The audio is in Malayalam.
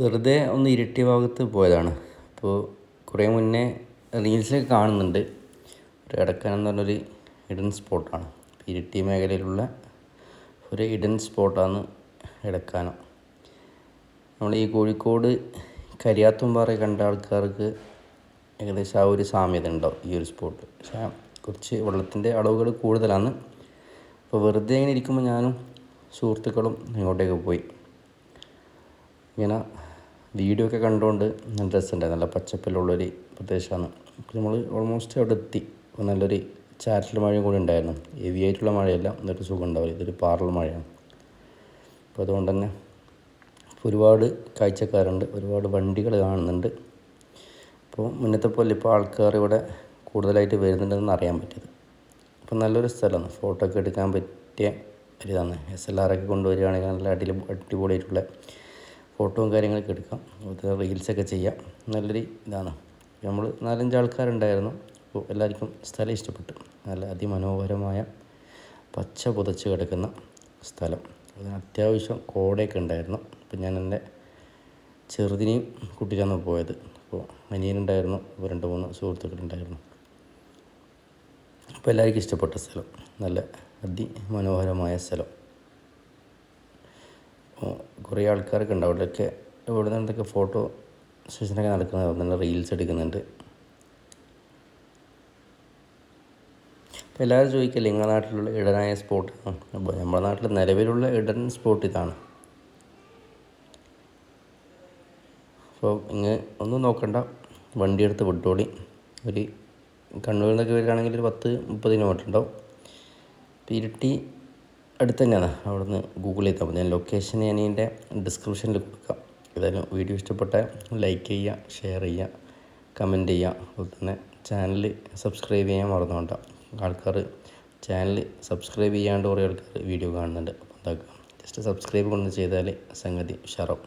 വെറുതെ ഒന്ന് ഇരിട്ടി ഭാഗത്ത് പോയതാണ്. അപ്പോൾ കുറേ മുന്നേ റീൽസിലൊക്കെ കാണുന്നുണ്ട്. ഒരു എടക്കൻ എന്ന് പറഞ്ഞൊരു ഹിഡൻ സ്പോട്ടാണ് ഇരിട്ടി മേഖലയിലുള്ള ഒരു ഹിഡൻ സ്പോട്ടാണ് എടക്കാനം. നമ്മൾ ഈ കോഴിക്കോട് കരിയാത്തുംപാറ കണ്ട ആൾക്കാർക്ക് ഏകദേശം ആ ഒരു സാമ്യത ഉണ്ടാവും ഈ ഒരു സ്പോട്ട് പക്ഷേ കുറച്ച് വെള്ളത്തിന്റെ അളവുകൾ കൂടുതലാണ്. അപ്പോൾ വെറുതെ ഇങ്ങനെ ഇരിക്കുമ്പോൾ ഞാനും സുഹൃത്തുക്കളും ഇങ്ങോട്ടേക്ക് പോയി. ഇങ്ങനെ വീഡിയോ ഒക്കെ കണ്ടുകൊണ്ട് നല്ല രസമുണ്ടായി. നല്ല പച്ചപ്പിലുള്ളൊരു പ്രദേശമാണ്. അപ്പോൾ നമ്മൾ ഓൾമോസ്റ്റ് അവിടെ എത്തി. നല്ലൊരു ചാറ്റൽ മഴയും കൂടി ഉണ്ടായിരുന്നു. ഹെവി ആയിട്ടുള്ള മഴയല്ല എന്നിട്ട് സുഖം ഉണ്ടാവില്ല ഇതൊരു പാറൽ മഴയാണ്. അപ്പോൾ അതുകൊണ്ട് തന്നെ ഒരുപാട് കാഴ്ചക്കാരുണ്ട്. ഒരുപാട് വണ്ടികൾ കാണുന്നുണ്ട്. അപ്പോൾ മുന്നത്തെ പോലെ ഇപ്പോൾ ആൾക്കാർ ഇവിടെ കൂടുതലായിട്ട് വരുന്നുണ്ടെന്ന് അറിയാൻ പറ്റിയത്. അപ്പോൾ നല്ലൊരു സ്ഥലമാണ്. ഫോട്ടോ ഒക്കെ എടുക്കാൻ പറ്റിയ ഒരിതാണ്. എസ് എൽ ആർ ഒക്കെ കൊണ്ടുവരികയാണെങ്കിൽ നല്ല അടിപൊളി അടിപൊളിയായിട്ടുള്ള ഫോട്ടോയും കാര്യങ്ങളൊക്കെ എടുക്കാം. അതുപോലെ റീൽസൊക്കെ ചെയ്യാം. നല്ലൊരു ഇതാണ്. നമ്മൾ നാലഞ്ച് ആൾക്കാരുണ്ടായിരുന്നു. അപ്പോൾ എല്ലാവർക്കും സ്ഥലം ഇഷ്ടപ്പെട്ടു. നല്ല അതിമനോഹരമായ പച്ച പുതച്ച് കിടക്കുന്ന സ്ഥലം. അതിന് അത്യാവശ്യം കോടയൊക്കെ ഉണ്ടായിരുന്നു. അപ്പോൾ ഞാൻ എന്റെ ചെറുതിനെയും കുട്ടിക്കാന്ന് പോയത്. അപ്പോൾ അനിയനുണ്ടായിരുന്നു. അപ്പോൾ രണ്ട് മൂന്ന് സുഹൃത്തുക്കളുണ്ടായിരുന്നു. അപ്പോൾ എല്ലാവർക്കും ഇഷ്ടപ്പെട്ട സ്ഥലം. നല്ല അതിമനോഹരമായ സ്ഥലം. കുറേ ആൾക്കാരൊക്കെ ഉണ്ട്. അവിടെയൊക്കെ ഇവിടെ നിന്നൊക്കെ ഫോട്ടോ സെഷനൊക്കെ നടക്കുന്നത്? അവിടെ നിന്ന് റീൽസ് എടുക്കുന്നുണ്ട്. അപ്പോൾ എല്ലാവരും ചോദിക്കില്ല നിങ്ങളുടെ നാട്ടിലുള്ള ഇടനായ സ്പോട്ട് അപ്പോൾ നമ്മുടെ നാട്ടിൽ നിലവിലുള്ള ഇടൻ സ്പോട്ട് ഇതാണ്. അപ്പോൾ ഇങ്ങ് ഒന്നും നോക്കണ്ട. വണ്ടി എടുത്ത് വിട്ടോളി. ഒരു കണ്ണൂരിൽ നിന്നൊക്കെ വരികയാണെങ്കിൽ ഒരു പത്ത് മുപ്പത് കിലോമീറ്റർ ഉണ്ടാവും. ഇരിട്ടി അടുത്ത് തന്നെയാണ് അവിടെ നിന്ന് ഗൂഗിൾ ചെയ്താൽ മതി. ഞാൻ ലൊക്കേഷൻ ഞാൻ ഇതിന്റെ ഡിസ്ക്രിപ്ഷനിൽ കൊടുക്കാം. ഏതായാലും വീഡിയോ ഇഷ്ടപ്പെട്ടാൽ ലൈക്ക് ചെയ്യുക ഷെയർ ചെയ്യുക കമന്റ് ചെയ്യുക അതുപോലെ തന്നെ ചാനൽ സബ്സ്ക്രൈബ് ചെയ്യാൻ മറന്നുകൊണ്ട ആൾക്കാർ ചാനൽ സബ്സ്ക്രൈബ് ചെയ്യാണ്ട് കുറേ ആൾക്കാർ വീഡിയോ കാണുന്നുണ്ട്. അപ്പോൾ എന്താക്കുക? ജസ്റ്റ് സബ്സ്ക്രൈബ് കൊണ്ട് ചെയ്താൽ സംഗതി ഉഷാറാവും.